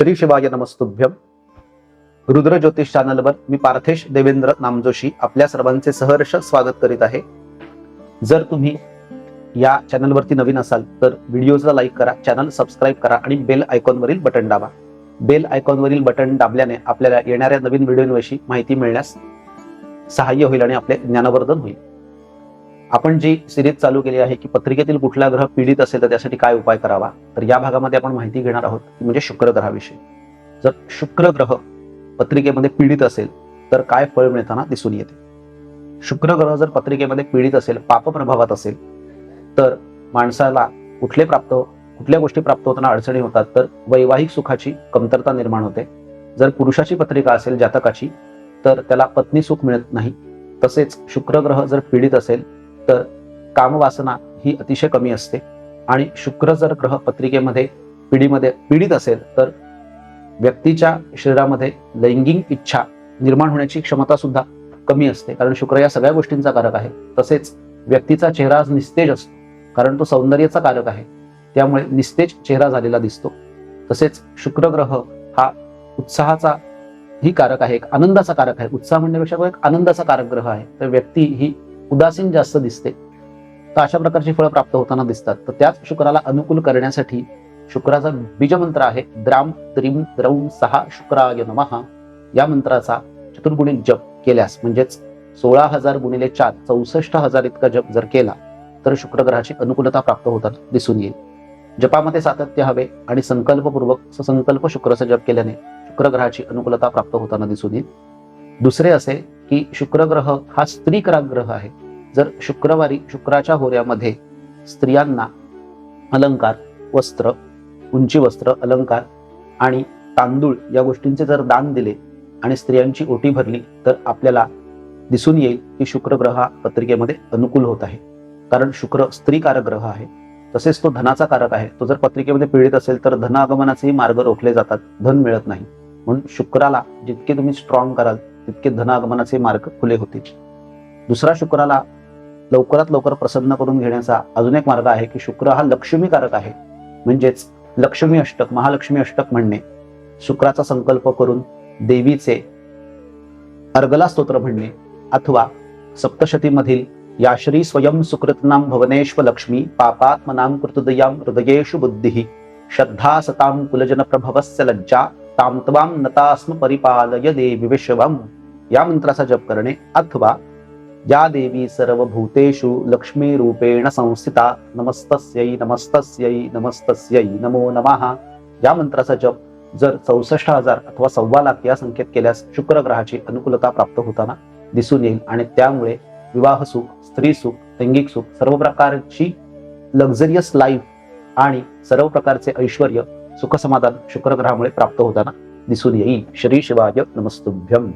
श्री शिवाय नमस्तुभ्यम रुद्र ज्योतिष चॅनलवर मी पार्थेश देवेंद्र नामजोशी आपल्या सर्वांचे सहर्ष स्वागत करीत आहे. जर तुम्ही या चॅनलवरती नवीन असाल तर व्हिडिओजला लाईक करा चॅनल सबस्क्राईब करा आणि बेल आयकॉनवरील बटन दाबा. बेल आयकॉनवरील बटन दाबल्याने आपल्याला येणाऱ्या नवीन व्हिडिओंविषयी माहिती मिळण्यास सहाय्य होईल आणि आपले ज्ञानवर्धन होईल. आपण जी सिरीज चालू केली आहे की पत्रिकेतील कुठला ग्रह पीडित असेल तर त्यासाठी काय उपाय करावा? तर या भागामध्ये आपण माहिती घेणार आहोत ती म्हणजे शुक्र ग्रहाविषयी. जर शुक्र ग्रह पत्रिकेमध्ये पीडित असेल तर काय फळ मिळताना दिसून येते? शुक्र ग्रह जर पत्रिकेमध्ये पीडित असेल पाप प्रभावात असेल तर माणसाला कुठले प्राप्त कुठल्या गोष्टी प्राप्त होताना अडचणी होतात तर वैवाहिक सुखाची कमतरता निर्माण होते. जर पुरुषाची पत्रिका असेल जातकाची तर त्याला पत्नी सुख मिळत नाही. तसेच शुक्र ग्रह जर पीडित असेल तर कामवासना ही अतिशय कमी असते. आणि शुक्र जर ग्रह पत्रिकेमध्ये पिढीमध्ये पीडित असेल तर व्यक्तीच्या शरीरामध्ये लैंगिक इच्छा निर्माण होण्याची क्षमता सुद्धा कमी असते. कारण शुक्र या सगळ्या गोष्टींचा कारक आहे. तसेच व्यक्तीचा चेहरा निस्तेज असतो. कारण तो सौंदर्याचा कारक आहे. त्यामुळे निस्तेज चेहरा झालेला दिसतो. तसेच शुक्र ग्रह हा उत्साहाचा ही कारक आहे. एक आनंदाचा कारक आहे. उत्साह म्हणण्यापेक्षा एक आनंदाचा कारक ग्रह आहे. तर व्यक्ती ही उदासीन जास्त दिसते. तर अशा प्रकारची फळं प्राप्त होताना दिसतात. तर त्याच शुक्राला अनुकूल करण्यासाठी शुक्राचा बीजमंत्र आहे. द्राम त्रिम द्रौम सहा शुक्राय नमः. या मंत्राचा चतुर्गुणी जप केल्यास म्हणजेच सोळा हजार गुणिले चार चौसष्ट हजार इतका जप जर केला तर शुक्र ग्रहाची अनुकूलता प्राप्त होताना दिसून येईल. जपामध्ये सातत्य हवे आणि संकल्पपूर्वक ससंकल्प शुक्राचा जप केल्याने शुक्र ग्रहाची अनुकूलता प्राप्त होताना दिसून येईल. दुसरे असे की शुक्र ग्रह हा स्त्री ग्रह आहे. जर शुक्रवारी शुक्राच्या होऱ्यामध्ये स्त्रियांना अलंकार वस्त्र उंची वस्त्र अलंकार आणि तांदूळ या गोष्टींचे जर दान दिले आणि स्त्रियांची ओटी भरली तर आपल्याला दिसून येईल की शुक्र ग्रह हा पत्रिकेमध्ये अनुकूल होत आहे. कारण शुक्र स्त्रीकारक ग्रह आहे. तसेच तो धनाचा कारक आहे. तो जर पत्रिकेमध्ये पीडित असेल तर धनागमनाचेही मार्ग रोखले जातात. धन मिळत नाही. म्हणून शुक्राला जितके तुम्ही स्ट्रॉंग कराल तितके धनागमनाचे मार्ग खुले होतील. दुसरा शुक्राला लवकरात लवकर प्रसन्न करून घेण्याचा अजून एक मार्ग आहे की शुक्र हा लक्ष्मीकारक आहे. म्हणजेच लक्ष्मी अष्टक महालक्ष्मी अष्टक म्हणणे. शुक्राचा संकल्प करून देवीचे अर्गला स्तोत्र म्हणणे अथवा सप्तशतीमधील याश्री स्वयं सुकृतनाम भवनेश्व लक्ष्मी पापात्मनाम कृतदयाम हृदयेशु बुद्धी श्रद्धा सताम कुलजन प्रभवस्य लज्जा ताम नतास्म परिपालय देवी विश्वम या मंत्राचा जप करणे अथवा या देवी सर्वभूतेषु लक्ष्मी रूपेण संस्थिता। नमस्तस्यै नमस्तस्यै नमस्तस्यै नमो नमः। या मंत्राचा जप जर चौसष्ट हजार अथवा सव्वा लाख या संख्येत केल्यास शुक्र ग्रहाची अनुकूलता प्राप्त होताना दिसून येईल आणि त्यामुळे विवाह सुख स्त्री सुख लैंगिक सुख सर्व प्रकारची लक्झरियस लाईफ आणि सर्व प्रकारचे ऐश्वर सुखसमाधान शुक्रग्रहामुळे प्राप्त होताना दिसून येईल. श्री शिवाय नमस्तुभ्यम.